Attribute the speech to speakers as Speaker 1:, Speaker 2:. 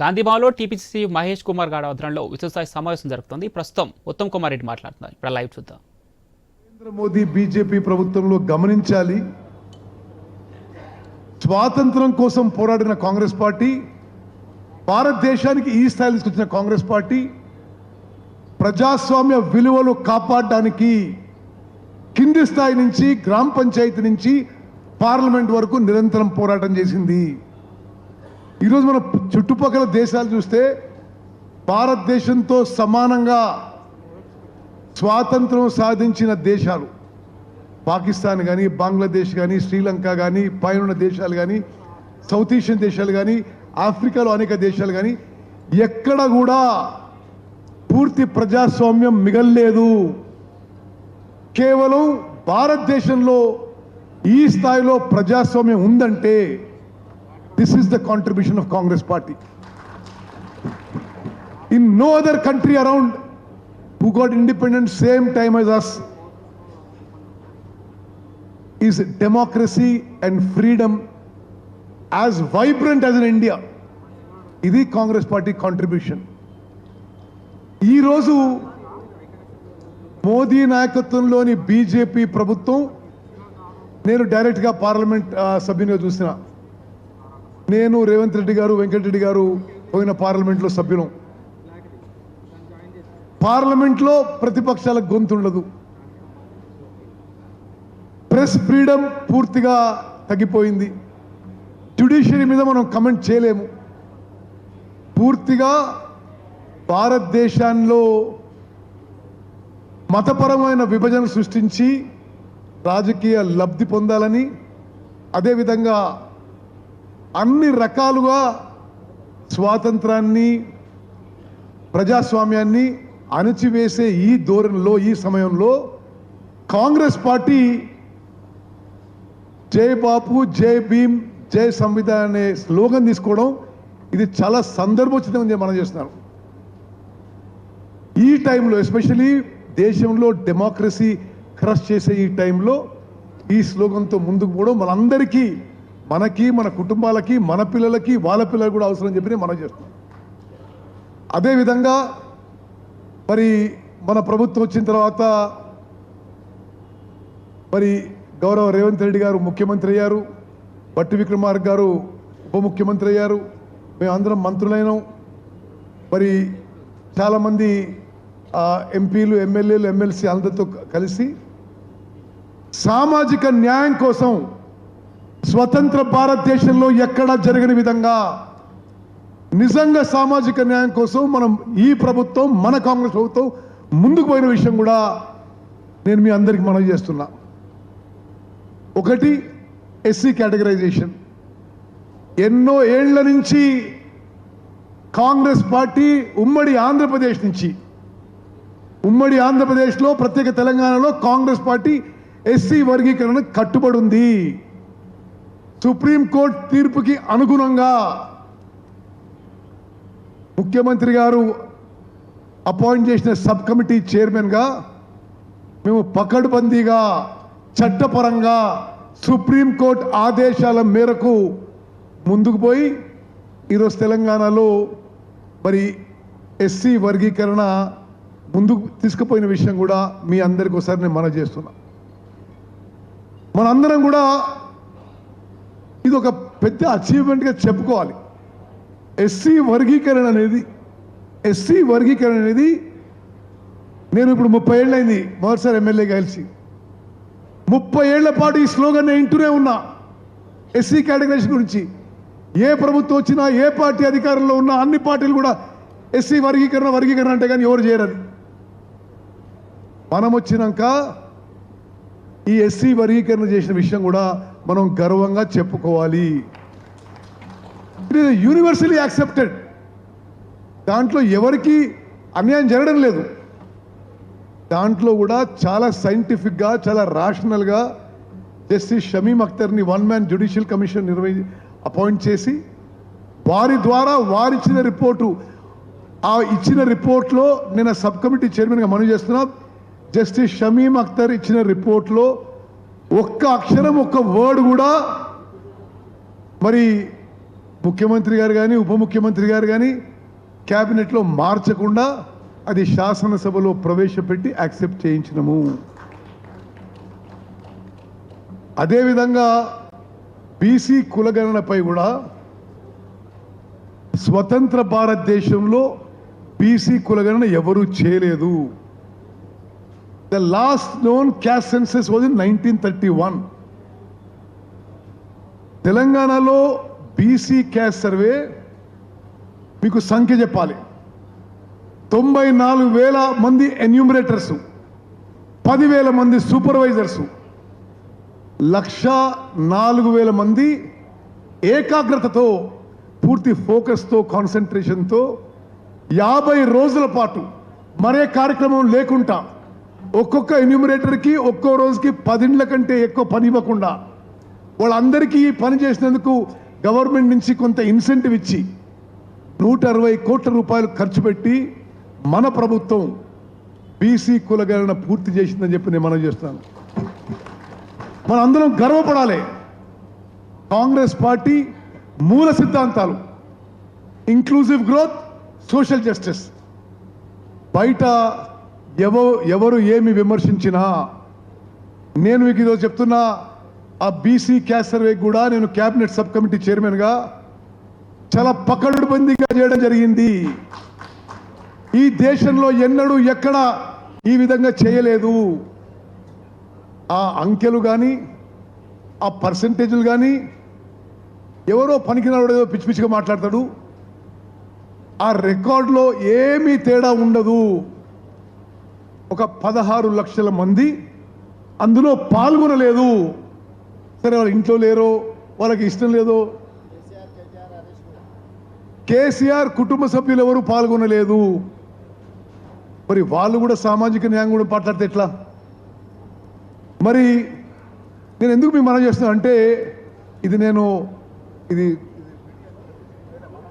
Speaker 1: గాంధీభవన్లో TPCC Mahesh Kumar గాడ ఆధ్వర్యంలో విశ్వస్థాయి సమావేశం జరుగుతుంది ప్రస్తుతం ఉత్తమ్ కుమార్ రెడ్డి మాట్లాడుతున్నారు. ఇప్పుడు లైవ్ చూద్దాం.
Speaker 2: నరేంద్ర మోదీ బీజేపీ ప్రభుత్వంలో గమనించాలి. స్వాతంత్రం కోసం పోరాడిన కాంగ్రెస్ పార్టీ భారతదేశానికి ఈ స్థాయి తీసుకొచ్చిన కాంగ్రెస్ పార్టీ ప్రజాస్వామ్య విలువలు కాపాడడానికి కింది స్థాయి నుంచి గ్రామ పంచాయతీ నుంచి పార్లమెంట్ వరకు నిరంతరం పోరాటం చేసింది. ఈరోజు మన చుట్టుపక్కల దేశాలు చూస్తే భారతదేశంతో సమానంగా స్వాతంత్రం సాధించిన దేశాలు. పాకిస్తాన్ కానీ బంగ్లాదేశ్ కానీ శ్రీలంక కానీ పైన దేశాలు కానీ సౌత్ ఏషియన్ దేశాలు కానీ ఆఫ్రికాలో అనేక దేశాలు కానీ ఎక్కడ కూడా పూర్తి ప్రజాస్వామ్యం మిగల్లేదు. కేవలం భారతదేశంలో ఈ స్థాయిలో ప్రజాస్వామ్యం ఉందంటే this is the contribution of Congress party in no other country around who got independence same time as us is democracy and freedom as vibrant as in India. ఇది కాంగ్రెస్ పార్టీ కాంట్రిబ్యూషన్ ఈరోజు మోదీ నాయకత్వంలోని బీజేపీ ప్రభుత్వం నేను డైరెక్ట్గా parliament సభ్యునిగా చూసిన నేను రేవంత్ రెడ్డి గారు వెంకటరెడ్డి గారు పోయిన పార్లమెంట్లో సభ్యులం. పార్లమెంట్లో ప్రతిపక్షాలకు గొంతు ఉండదు. ప్రెస్ ఫ్రీడమ్ పూర్తిగా తగ్గిపోయింది. జ్యుడిషియరీ మీద మనం కమెంట్ చేయలేము. పూర్తిగా భారతదేశంలో మతపరమైన విభజన సృష్టించి రాజకీయ లబ్ధి పొందాలని అదేవిధంగా అన్ని రకాలుగా స్వాతంత్రాన్ని ప్రజాస్వామ్యాన్ని అణచివేసే ఈ ధోరణిలో ఈ సమయంలో కాంగ్రెస్ పార్టీ జై బాపు జై భీమ్ జై సంవిధాన్ అనే స్లోగన్ తీసుకోవడం ఇది చాలా సందర్భోచితంగా మనం చేస్తున్నారు. ఈ టైంలో ఎస్పెషలీ దేశంలో డెమోక్రసీ క్రష్ చేసే ఈ టైంలో ఈ స్లోగన్తో ముందుకు పోవడం మనందరికీ మనకి మన కుటుంబాలకి మన పిల్లలకి వాళ్ళ పిల్లలకు కూడా అవసరం చెప్పి మనం చేస్తున్నాం. అదేవిధంగా మరి మన ప్రభుత్వం వచ్చిన తర్వాత మరి గౌరవ రేవంత్ రెడ్డి గారు ముఖ్యమంత్రి అయ్యారు బట్టి విక్రమార్క గారు ఉప ముఖ్యమంత్రి అయ్యారు మేము అందరం మంత్రులైనాం. మరి చాలామంది ఎంపీలు ఎమ్మెల్యేలు ఎమ్మెల్సీ అందరితో కలిసి సామాజిక న్యాయం కోసం స్వతంత్ర భారతదేశంలో ఎక్కడా జరగని విధంగా నిజంగా సామాజిక న్యాయం కోసం మనం ఈ ప్రభుత్వం మన కాంగ్రెస్ ప్రభుత్వం ముందుకు పోయిన విషయం కూడా నేను మీ అందరికి మనవి చేస్తున్నా. ఒకటి ఎస్సీ కేటగరైజేషన్. ఎన్నో ఏళ్ళ నుంచి కాంగ్రెస్ పార్టీ ఉమ్మడి ఆంధ్రప్రదేశ్ నుంచి ఉమ్మడి ఆంధ్రప్రదేశ్లో ప్రత్యేక తెలంగాణలో కాంగ్రెస్ పార్టీ ఎస్సీ వర్గీకరణ కట్టుబడి ఉంది. సుప్రీంకోర్టు తీర్పుకి అనుగుణంగా ముఖ్యమంత్రి గారు అపాయింట్ చేసిన సబ్ కమిటీ చైర్మన్గా మేము పకడ్బందీగా చట్టపరంగా సుప్రీంకోర్టు ఆదేశాల మేరకు ముందుకు పోయి ఈరోజు తెలంగాణలో మరి ఎస్సీ వర్గీకరణ ముందుకు తీసుకుపోయిన విషయం కూడా మీ అందరికి ఒకసారి నేను మనం చేస్తున్నా. మనందరం కూడా ఇది ఒక పెద్ద అచీవ్మెంట్గా చెప్పుకోవాలి. ఎస్సీ వర్గీకరణ అనేది ఎస్సీ వర్గీకరణ అనేది నేను ఇప్పుడు ముప్పై ఏళ్ళైంది మొదటిసారి ఎమ్మెల్యే కలిసి ముప్పై ఏళ్ళ పాటు ఈ స్లోగన్ నేను వింటూనే ఉన్నా. ఎస్సీ కేటగిరీస్ గురించి. ఏ ప్రభుత్వం వచ్చినా ఏ పార్టీ అధికారంలో ఉన్నా అన్ని పార్టీలు కూడా ఎస్సీ వర్గీకరణ వర్గీకరణ అంటే కానీ ఎవరు చేయరని మనం వచ్చినాక ఈ ఎస్సీ వర్గీకరణ చేసిన విషయం కూడా మనం గర్వంగా చెప్పుకోవాలి. ఇట్ ఈస్ యూనివర్సలీ యాక్సెప్టెడ్ దాంట్లో ఎవరికి అన్యాయం జరగడం లేదు. దాంట్లో కూడా చాలా సైంటిఫిక్గా చాలా రాషనల్గా జస్టిస్ షమీమ్ అఖ్తర్ని వన్ మ్యాన్ జ్యుడిషియల్ కమిషన్ నిర్వహి అపాయింట్ చేసి వారి ద్వారా వారిచ్చిన రిపోర్టు ఆ ఇచ్చిన రిపోర్ట్లో నేను సబ్ కమిటీ చైర్మన్గా మనవి చేస్తున్నా. జస్టిస్ షమీమ్ అఖ్తర్ ఇచ్చిన రిపోర్ట్లో ఒక్క అక్షరం ఒక్క వర్డ్ కూడా మరి ముఖ్యమంత్రి గారు కానీ ఉప ముఖ్యమంత్రి గారు కానీ క్యాబినెట్లో మార్చకుండా అది శాసనసభలో ప్రవేశపెట్టి యాక్సెప్ట్ చేయించినము. అదేవిధంగా బీసీ కులగణనపై కూడా స్వతంత్ర భారతదేశంలో బీసీ కులగణన ఎవరూ చేయలేదు. The last known caste census was in nineteen thirty one తెలంగాణలో బీసీ క్యాస్ట్ సర్వే మీకు సంఖ్య చెప్పాలి. తొంభై నాలుగు వేల మంది ఎన్యూమరేటర్సు పదివేల మంది సూపర్వైజర్సు లక్ష నాలుగు వేల మంది ఏకాగ్రతతో పూర్తి ఫోకస్తో కాన్సన్ట్రేషన్తో యాభై రోజుల పాటు మరే కార్యక్రమం లేకుండా ఒక్కొక్క ఎన్యూమరేటర్కి ఒక్కో రోజుకి పదిండ్ల కంటే ఎక్కువ పని ఇవ్వకుండా వాళ్ళందరికీ పని చేసినందుకు గవర్నమెంట్ నుంచి కొంత ఇన్సెంటివ్ ఇచ్చి నూట అరవై కోట్ల రూపాయలు ఖర్చు పెట్టి మన ప్రభుత్వం బీసీ కులగణన పూర్తి చేసిందని చెప్పి నేను మనం చేస్తున్నాను. మన అందరం గర్వపడాలి. కాంగ్రెస్ పార్టీ మూల సిద్ధాంతాలు. ఇంక్లూజివ్ గ్రోత్ సోషల్ జస్టిస్ బయట ఎవరు ఎవరు ఏమి విమర్శించినా నేను మీకు ఈరోజు చెప్తున్నా ఆ బీసీ క్యాస్ట్ సర్వే కూడా నేను క్యాబినెట్ సబ్ కమిటీ చైర్మన్గా చాలా పకడ్బందీగా చేయడం జరిగింది. ఈ దేశంలో ఎన్నడూ ఎక్కడ ఈ విధంగా చేయలేదు. ఆ అంకెలు కానీ ఆ పర్సంటేజ్లు కానీ ఎవరో పనికినాడు ఏదో పిచ్చి పిచ్చిగా మాట్లాడతాడు. ఆ రికార్డులో ఏమీ తేడా ఉండదు. ఒక పదహారు లక్షల మంది అందులో పాల్గొనలేదు. సరే వాళ్ళ ఇంట్లో లేరో వాళ్ళకి ఇష్టం లేదో? కేసీఆర్ కుటుంబ సభ్యులు ఎవరు పాల్గొనలేదు? మరి వాళ్ళు కూడా సామాజిక న్యాయం కూడా మాట్లాడితే ఎట్లా? మరి నేను ఎందుకు మీ మనం చేస్తున్నా అంటే ఇది నేను ఇది